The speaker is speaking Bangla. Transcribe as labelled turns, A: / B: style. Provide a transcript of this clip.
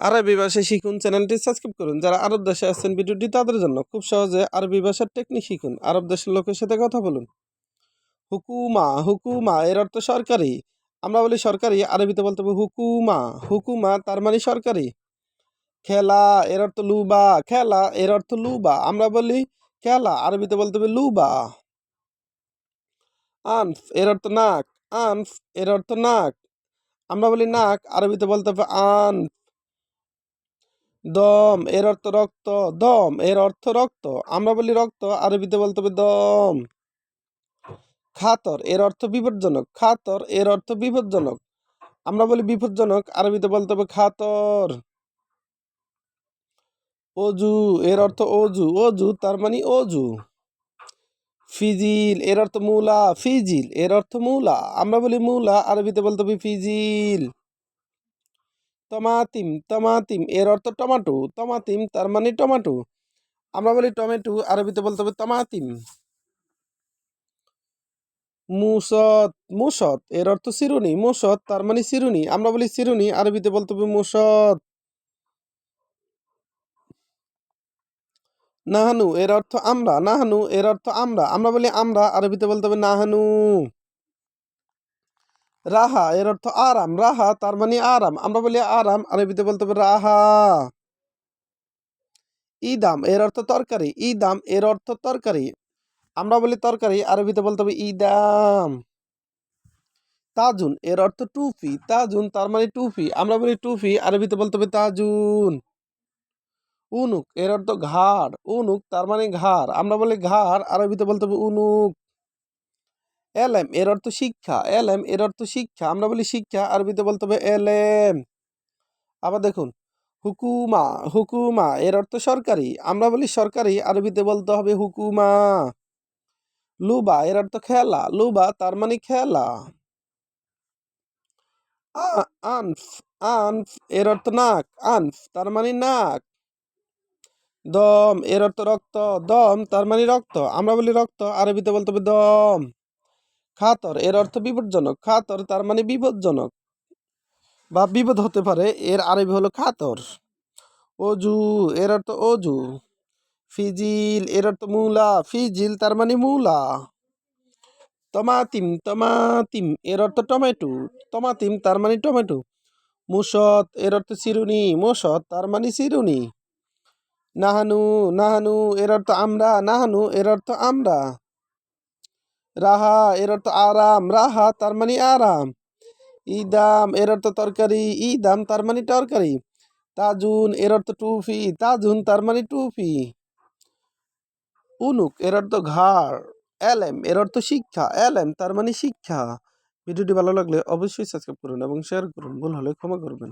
A: আরবি ভাষা শিখুন চ্যানেলটি সাবস্ক্রাইব করুন। যারা আরব দেশে আছেন ভিডিওটি তাদের জন্য খুব সহজে আরবি ভাষার টেকনিক শিখুন। আরব দেশের লোকের সাথে কথা বলুন। হুকুমা হুকুমা, এর অর্থ সরকারি। আমরা বলি সরকারি, আরবিতে বলতে হবে হুকুমা। হুকুমা, তার মানে সরকারি। খেলা, এর অর্থ লুবা। খেলা, এর অর্থ লুবা। আমরা বলি খেলা, আরবিতে বলতে হবে লুবা। আনফ, এর অর্থ নাক। আনফ, এর অর্থ নাক। আমরা বলি নাক, আরবিতে বলতে হবে আন দম, এর অর্থ রক্ত, দম, এর অর্থ রক্ত। আমরা বলি রক্ত, আরবিতে বলতে হবে দম। খাতর, এর অর্থ বিপজ্জনক। খাতর, এর অর্থ বিপজ্জনক। আমরা বলি বিপজ্জনক, আরবিতে বলতে হবে খাতর। অজু, এর অর্থ অজু। অজু তার মানে অজু। ফিজিল, এর অর্থ মূলা। ফিজিল, এর অর্থ মূলা। আমরা বলি মূলা, আরবিতে বলতে হবে ফিজিল। তমাতিম তমাতিম এর অর্থ টমাটো তমাতিম তার মানে টমাটো। আমরা বলি টমেটো, আরবিতে বলতে হবে তমাতিম মুসত মুসত, এর অর্থ সিরুনি মুসত, তার মানে সিরুনি আমরা বলি সিরুনি আরবিতে বলতে হবে মুসত। নাহানু, এর অর্থ আমরা, নাহানু, এর অর্থ আমরা। আমরা বলি আমরা, আরবিতে বলতে হবে নাহানু। রাহা, এর অর্থ আরাম। রাহা, তার মানে আরাম। আমরা বলি আরাম, আরবিতে বলতে হবে রাহা। ইদাম, এর অর্থ তরকারি। ইদাম, এর অর্থ তরকারি। আমরা বলি তরকারি, আরবিতে বলতে হবে ইদাম। তাজুন, এর অর্থ টুপি তাজুন, তার মানে টুপি আমরা বলি টুপি আরবিতে বলতে হবে তাজুন। উনুক, এর অর্থ ঘাড়। উনুক, তার মানে ঘাড়। আমরা বলি ঘাড়, আরবিতে বলতে হবে উনুক। এলেম এর অর্থ শিক্ষা। এলেম এর অর্থ শিক্ষা। আমরা বলি শিক্ষা, আরবিতে বলতে হবে এলেম আবার দেখুন, হুকুমা হুকুমা, এর অর্থ সরকারি। আমরা বলি সরকারি, আরবিতে বলতে হবে হুকুমা। লুবা, এর অর্থ খেলা। লুবা, তার মানে খেলা। আনফ আনফ, এর অর্থ নাক। আনফ, তার মানে নাক। দম, এর অর্থ রক্ত। দম, তার মানে রক্ত। আমরা বলি রক্ত, আরবিতে বলতে হবে দম। খাতর, এর অর্থ বিপজ্জনক। খাতর তার মানে বিপজ্জনক বা বিপদ হতে পারে। এর আরবি হলো খাতর। অজু, এর অর্থ অজু। ফিজিল, এর অর্থ মূলা। ফিজিল তার মানে মূলা। তমাতিম তমাতিম, এর অর্থ টমেটো। তমাতিম তার মানে টমেটো। মুসত এর অর্থ চিরুনি। মুসত তার মানে চিরুনি। নাহানু নাহানু, এর অর্থ আমরা। নাহানু, এর অর্থ আমরা। রাহা, এর অর্থ আরাম। রাহা, তার মানে আরাম। ইদাম, এর অর্থ তরকারি। ইদাম, তার মানে তরকারি। তাজুন, এর অর্থ টুপি তাজুন, তার মানে টুফি। উনুক, এর অর্থ ঘাড়। এলেম, এর অর্থ শিক্ষা। এলেম, তার মানে শিক্ষা। ভিডিওটি ভালো লাগলে অবশ্যই সাবস্ক্রাইব করুন এবং শেয়ার করুন। ভুল হলে ক্ষমা করবেন।